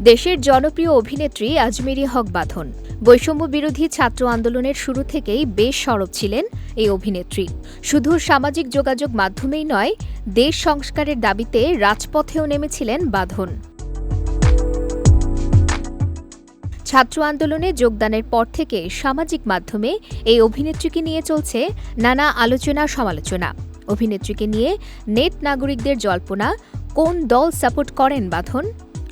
দেশের জনপ্রিয় অভিনেত্রী আজমেরি হক বাঁধন। বৈষম্য বিরোধী ছাত্র আন্দোলনের শুরু থেকেই বেশ সরব ছিলেন এই অভিনেত্রী। শুধু সামাজিক যোগাযোগ মাধ্যমেই নয়, দেশ সংস্কারের দাবিতে রাজপথেও নেমেছিলেন বাঁধন। ছাত্র আন্দোলনে যোগদানের পর থেকে সামাজিক মাধ্যমে এই অভিনেত্রীকে নিয়ে চলছে নানা আলোচনা সমালোচনা। অভিনেত্রীকে নিয়ে নেট নাগরিকদের জল্পনা, কোন দল সাপোর্ট করেন বাঁধন?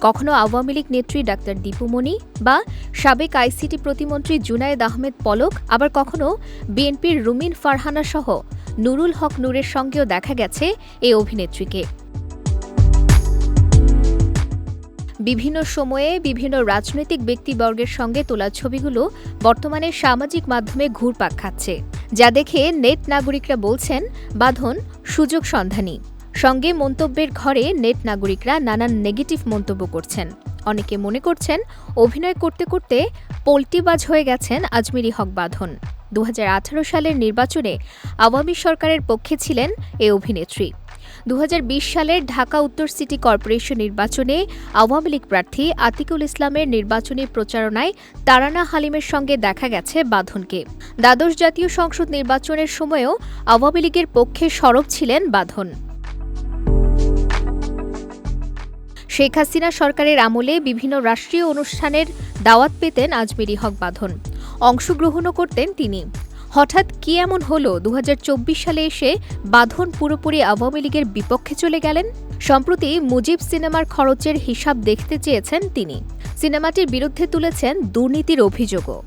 কখনো আওয়ামী লীগ নেত্রী ডাক্তার দীপুমণি বা সাবেক আইসিটি প্রতিমন্ত্রী জুনায়েদ আহমেদ পলক, আবার কখনো বিএনপির রুমিন ফারহানা সহ নুরুল হক নূরের সঙ্গেও দেখা গেছে এই অভিনেত্রীকে। বিভিন্ন সময়ে বিভিন্ন রাজনৈতিক ব্যক্তিবর্গের সঙ্গে তোলা ছবিগুলো বর্তমানে সামাজিক মাধ্যমে ঘুরপাক খাচ্ছে। যা দেখে নেট নাগরিকরা বলছেন, বাঁধন সুযোগ সন্ধানী। সঙ্গে মন্তব্যের ঘরে নেট নাগরিকরা নানান নেগেটিভ মন্তব্য করছেন। অনেকে মনে করছেন, অভিনয় করতে করতে পোল্টিবাজ হয়ে গেছেন আজমিরি হক বাঁধন। দু হাজার আঠারো সালের নির্বাচনে আওয়ামী সরকারের পক্ষে ছিলেন এ অভিনেত্রী। দু হাজার বিশ সালের ঢাকা উত্তর সিটি কর্পোরেশন নির্বাচনে আওয়ামী লীগ প্রার্থী আতিকুল ইসলামের নির্বাচনী প্রচারণায় তারানা হালিমের সঙ্গে দেখা গেছে বাঁধনকে। দ্বাদশ জাতীয় সংসদ নির্বাচনের সময়ও আওয়ামী লীগের পক্ষে সরব ছিলেন বাঁধন। শেখ হাসিনা সরকারের আমলে বিভিন্ন রাষ্ট্রীয় অনুষ্ঠানের দাওয়াত পেতেন আজমেরি হক বাঁধন। অংশগ্রহণও করতেন তিনি। হঠাৎ কি এমন হলো? দু হাজার চব্বিশ সালে এসে বাঁধন পুরোপুরি আওয়ামী লীগের বিপক্ষে চলে গেলেন? সম্প্রতি মুজিব সিনেমার খরচের হিসাব দেখতে চেয়েছেন তিনি। সিনেমাটির বিরুদ্ধে তুলেছেন দুর্নীতির অভিযোগও।